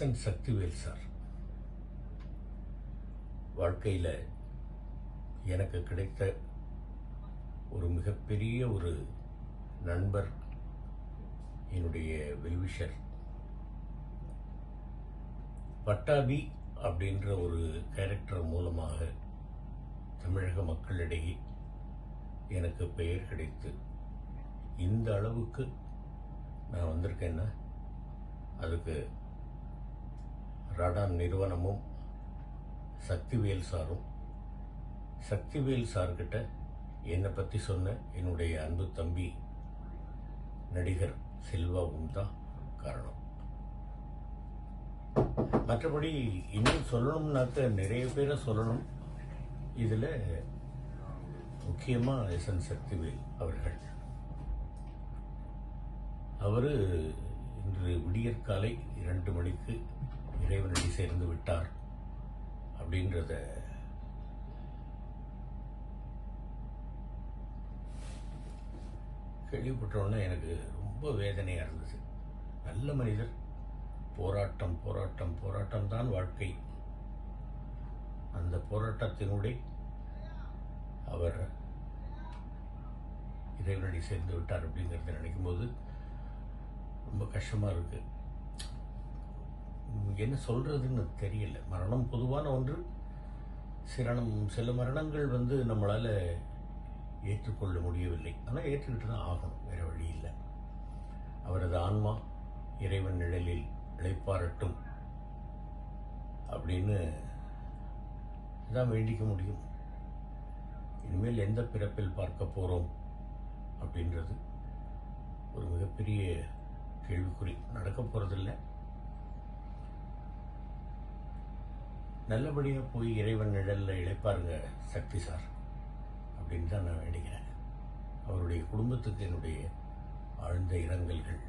S N Sakthivel sir வாழ்க்கையில் எனக்கு கிடைத்த ஒரு மிகப்பெரிய ஒரு நண்பர் என்னுடைய வெல்விஷர். பட்டாபி அப்படின்ற ஒரு கேரக்டர் மூலமாக தமிழக மக்களிடையே எனக்கு பெயர் கிடைத்து இந்த அளவுக்கு நான் வந்திருக்கேன்னா அதுக்கு ராடார் நிறுவனமும் சக்திவேல் சாரும். சக்திவேல் சார்கிட்ட என்னை பற்றி சொன்ன என்னுடைய அன்பு தம்பி நடிகர் செல்வாவும் தான் காரணம். மற்றபடி இன்னும் சொல்லணும்னாக்க நிறைய பேரை சொல்லணும். இதில் முக்கியமாக எஸ் என் சக்திவேல் அவர்கள். அவர் இன்று விடியற்காலை இரண்டு மணிக்கு சேர்ந்து விட்டார் அப்படின்றத கேள்விப்பட்டோன்னே எனக்கு ரொம்ப வேதனையாக இருந்தது. நல்ல மனிதர். போராட்டம் போராட்டம் போராட்டம் தான் வாழ்க்கை. அந்த போராட்டத்தினுடைய அவர் இறைவனடி சேர்ந்து விட்டார் அப்படிங்கிறத நினைக்கும்போது ரொம்ப கஷ்டமாக இருக்குது என்ன சொல்கிறதுன்னு தெரியல. மரணம் பொதுவான ஒன்று. சிரணம் சில மரணங்கள் வந்து நம்மளால் ஏற்றுக்கொள்ள முடியவில்லை. ஆனால் ஏற்றுக்கிட்டு தான் ஆகணும். வேறு வழி இல்லை. அவரது ஆன்மா இறைவன் நிழலில் இழைப்பாரட்டும் அப்படின்னு தான் வேண்டிக்க முடியும். இனிமேல் எந்த பிறப்பில் பார்க்க போகிறோம் அப்படின்றது ஒரு மிகப்பெரிய கேள்விக்குறி. நடக்க போகிறதில்ல நல்லபடியாக போய் இறைவன் நிழலில் இழைப்பாருங்க சக்தி சார் அப்படின்னு தான் நான் வேண்டிக்கிறேன். அவருடைய குடும்பத்துக்கு என்னுடைய ஆழ்ந்த இரங்கல்கள்.